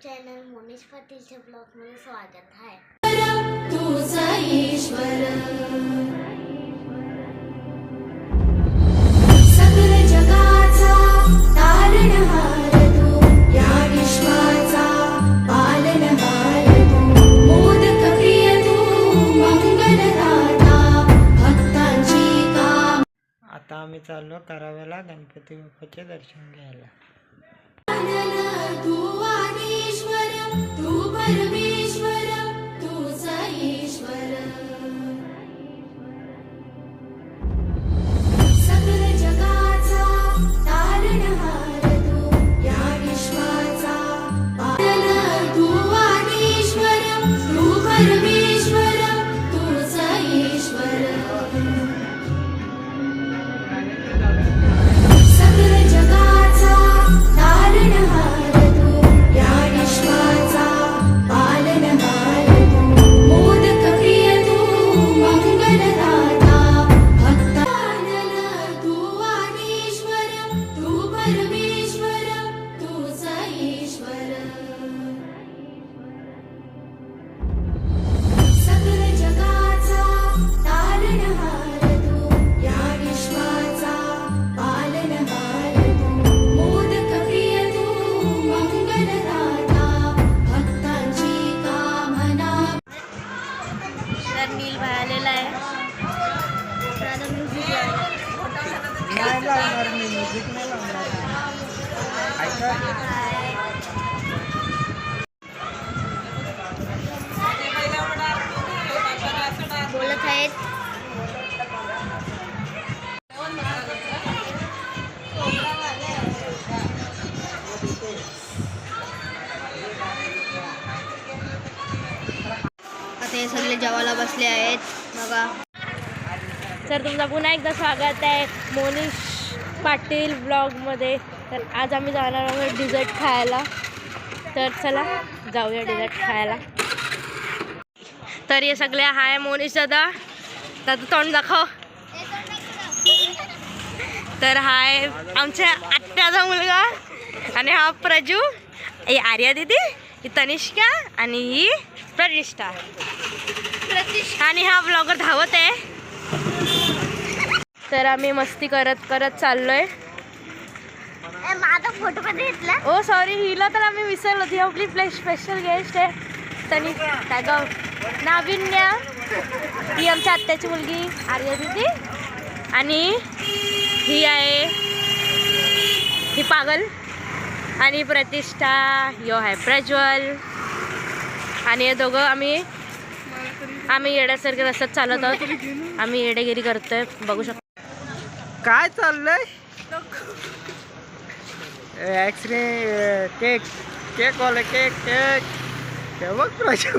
प्रज्वलच्या ब्लॉगमध्ये स्वागत आहे तुझा ईश्वर सकल जगाचा तारणहार तू या विश्वाचा पालनहार तू मोदक प्रिय तू मंगलदाता भक्तांची काम आता आम्ही चाललो कराव्याला गणपती बाप्पाचे दर्शन घ्यायला. तू तर नील आलेला आहे. तर आता हे सगळे जेवायला बसले आहेत. बघा. सर तुमचा पुन्हा एकदा स्वागत आहे मोनिश पाटील ब्लॉगमध्ये तर आज आम्ही जाणार आहोत डिझर्ट खायला. तर चला जाऊया डिझर्ट खायला. तर हे सगळे हाय मोनिश दादा. दादा तोंड दाखव. तर हाय आमच्या आत्याचा मुलगा आणि हा प्रजू. ही आर्या दिदी ही तनिष्का आणि ही प्रतिष्ठा आणि हा ब्लॉगर धावत आहे. तर आम्ही मस्ती करत करत चाललोय. माझा फोटो ओ सॉरी हिला तर आम्ही विसरलो. ती आपली प्ले स्पेशल गेस्ट आहे. तनी काय गाव नाविन्या. ती आमच्या आत्याची मुलगी आर्या दिदी. आणि ही आहे ही पागल. आणि प्रतिष्ठा यो आहे प्रज्वल. आणि हे दोघं आम्ही आम्ही येड्यासारखे रस्त्यात चालत आहोत. आम्ही येडेगिरी करतोय. बघू शकतो. काय चाललंय? ॲक्सिडे केक केक वाले केक केक हे बघ प्रजू